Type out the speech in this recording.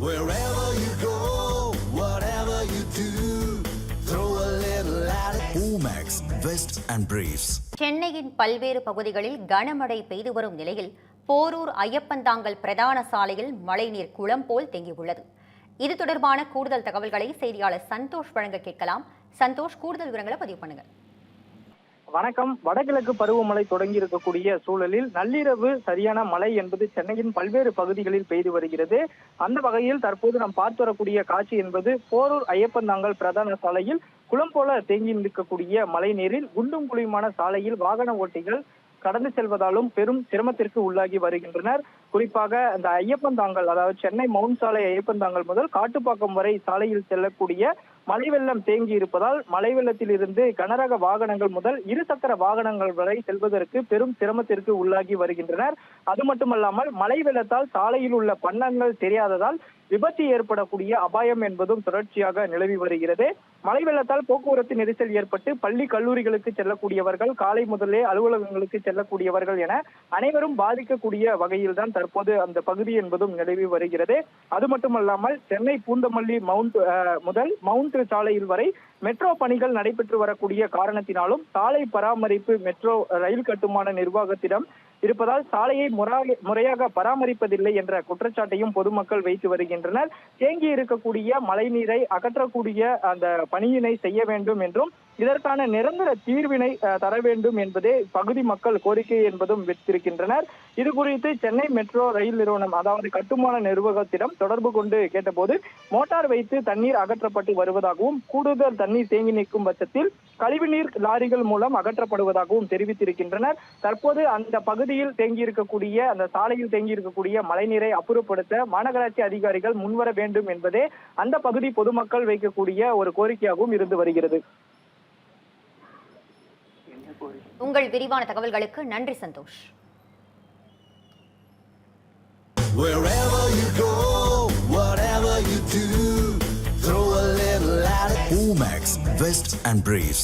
Wherever you go, whatever you do, throw a little at it. Omax, Vest and Briefs. சென்னையின் பல்வேறு பகுதிகளில் கனமழை பெய்து வரும் நிலையில் போரூர் ஐயப்பந்தாங்கல் பிரதான சாலையில் மழைநீர் குளம் போல் தேங்கியுள்ளது இது தொடர்பான கூடுதல் தகவல்களை செய்தியாளர் சந்தோஷ் வழங்க கேட்கலாம் சந்தோஷ் கூடுதல் விவரங்களை பதிவு பண்ணுங்க வணக்கம். வடகிழக்கு பருவமழை தொடங்கி இருக்கக்கூடிய சூழலில் நள்ளிரவு சரியான மழை என்பது சென்னையின் பல்வேறு பகுதிகளில் பெய்து வருகிறது. அந்த வகையில் தற்போது நாம் பார்த்து வரக்கூடிய காட்சி என்பது போரூர் ஐயப்பந்தாங்கல் பிரதான சாலையில் குளம் போல தேங்கி நிற்கக்கூடிய மழை நீரில் குண்டும் குழியுமான சாலையில் வாகன ஓட்டிகள் கடந்து செல்வதாலும் பெரும் சிரமத்திற்கு உள்ளாகி வருகின்றனர். குறிப்பாக அந்த ஐயப்பந்தாங்கல் அதாவது சென்னை மவுண்ட் சாலை ஐயப்பந்தாங்கல் முதல் காட்டுப்பாக்கம் வரை சாலையில் செல்லக்கூடிய மழை வெள்ளம் தேங்கி இருப்பதால் மழை வெள்ளத்தில் இருந்து கனரக வாகனங்கள் முதல் இருசக்கர வாகனங்கள் வரை செல்வதற்கு பெரும் சிரமத்திற்கு உள்ளாகி வருகின்றனர். அது மட்டுமல்லாமல் மழை வெள்ளத்தால் சாலையில் உள்ள பள்ளங்கள் தெரியாததால் விபத்து ஏற்படக்கூடிய அபாயம் என்பதும் தொடர்ச்சியாக நிலவி வருகிறது. மழை வெள்ளத்தால் போக்குவரத்து நெரிசல் ஏற்பட்டு பள்ளி கல்லூரிகளுக்கு செல்லக்கூடியவர்கள் காலை முதலே அலுவலகங்களுக்கு செல்லக்கூடியவர்கள் என அனைவரும் பாதிக்கக்கூடிய வகையில் தான் தற்போது அந்த பகுதி என்பதும் நிலவி வருகிறது. அது மட்டுமல்லாமல் சென்னை பூந்தமல்லி மவுண்ட் முதல் மவுண்ட் சாலையில் வரை மெட்ரோ பணிகள் நடைபெற்று வரக்கூடிய காரணத்தினாலும் சாலை பராமரிப்பு மெட்ரோ ரயில் கட்டுமான நிர்வாகத்திடம் இருப்பதால் சாலையை முறையாக பராமரிப்பதில்லை என்ற குற்றச்சாட்டையும் பொதுமக்கள் வைத்து வருகின்றனர். தேங்கி இருக்கக்கூடிய மழைநீரை அகற்றக்கூடிய அந்த பணியினை செய்ய வேண்டும் என்றும் இதற்கான நிரந்தர தீர்வினை தர வேண்டும் என்பதே பகுதி மக்கள் கோரிக்கை என்பதும் வைத்திருக்கின்றனர் இது குறித்து சென்னை மெட்ரோ ரயில் நிறுவனம் அதாவது கட்டுமான நிர்வாகத்திடம் தொடர்பு கொண்டு கேட்டபோது மோட்டார் வைத்து தண்ணீர் அகற்றப்பட்டு வருவதாகவும் கூடுதல் தண்ணீர் தேங்கி நிற்கும் பட்சத்தில் கழிவுநீர் லாரிகள் மூலம் அகற்றப்படுவதாகவும் தெரிவித்திருக்கின்றனர். தற்போது அந்த பகுதியில் தேங்கி இருக்கக்கூடிய அந்த சாலையில் தேங்கி இருக்கக்கூடிய மழைநீரை அப்புறப்படுத்த மாநகராட்சி அதிகாரிகள் முன்வர வேண்டும் என்பதே அந்த பகுதி பொதுமக்கள் வைக்கக்கூடிய ஒரு கோரிக்கையாகவும் இருந்து வருகிறது. உங்கள் விரிவான தகவல்களுக்கு நன்றி Santhosh Wherever you go, whatever you do, throw a little at it. Omax, Vest and Briefs.